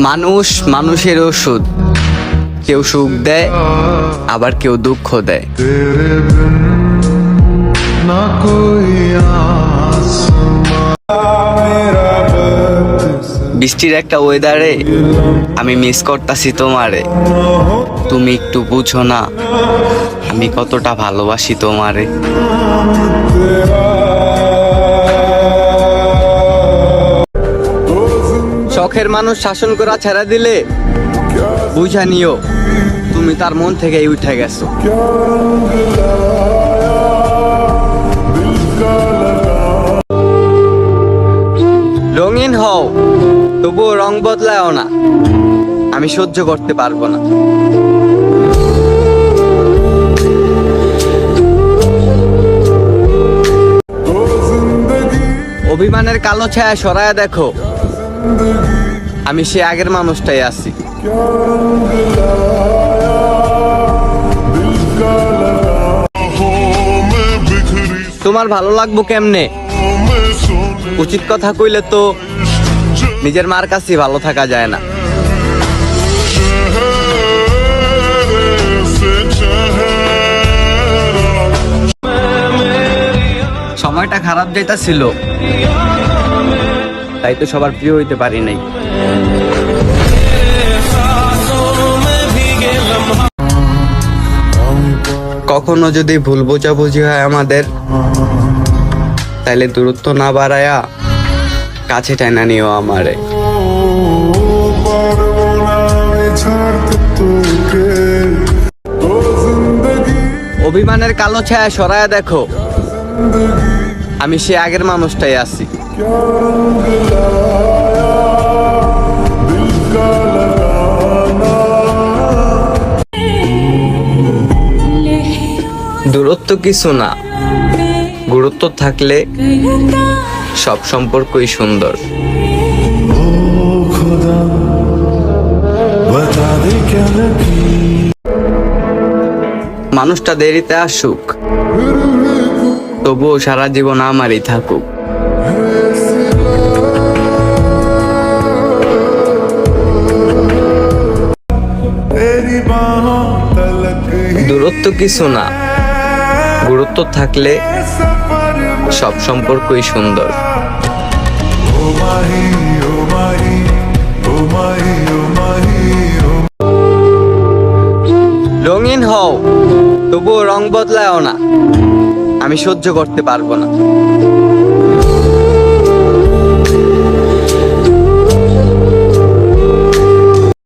মানুষ মানুষের ওষুধ। কেউ সুখ দেয় আবার কেউ দুঃখ দেয়। বৃষ্টির একটা ওয়েদারে আমি মিস করতাছি তোমারে। তুমি একটু বুঝো না আমি কতটা ভালোবাসি তোমারে। শখের মানুষ শাসন করা ছেড়ে দিলে, বুঝা নিও, তুমি তার মন থেকেই উঠে গেছো। রঙিন হও, তবুও রং বদলায়ও না। আমি সহ্য করতে পারব না। অভিমানের কালো ছায়া সরায়া দেখো। আমি সে আগের মানুষটাই আছি। তোমার ভালো লাগবো কেমনে? উচিত কথা কইলে তো নিজের মার কাছে ভালো থাকা যায় না। সময়টা খারাপ যেটা ছিল। তাই তো সবার প্রিয় হইতে পারি নাই। কখনো যদি ভুল বোঝাবুঝি হয় আমাদের তাহলে দূরত্ব না বাড়ায়া কাছে টাইনা নিও আমারে। অভিমানের কালো ছায়া সরায়া দেখো। আমি সে আগের মানুষটাই আছি। দূরত্ব কিছু না। গুরুত্ব থাকলে সব সম্পর্কই সুন্দর। মানুষটা দেরিতে আসুক। তবুও সারা জীবন আমারই থাকুক। দূরত্ব কিছু না, গুরুত্ব থাকলে সব সম্পর্কই সুন্দর। রঙিন হও, তবুও রং বদলায়ও না। আমি সহ্য করতে পারব না।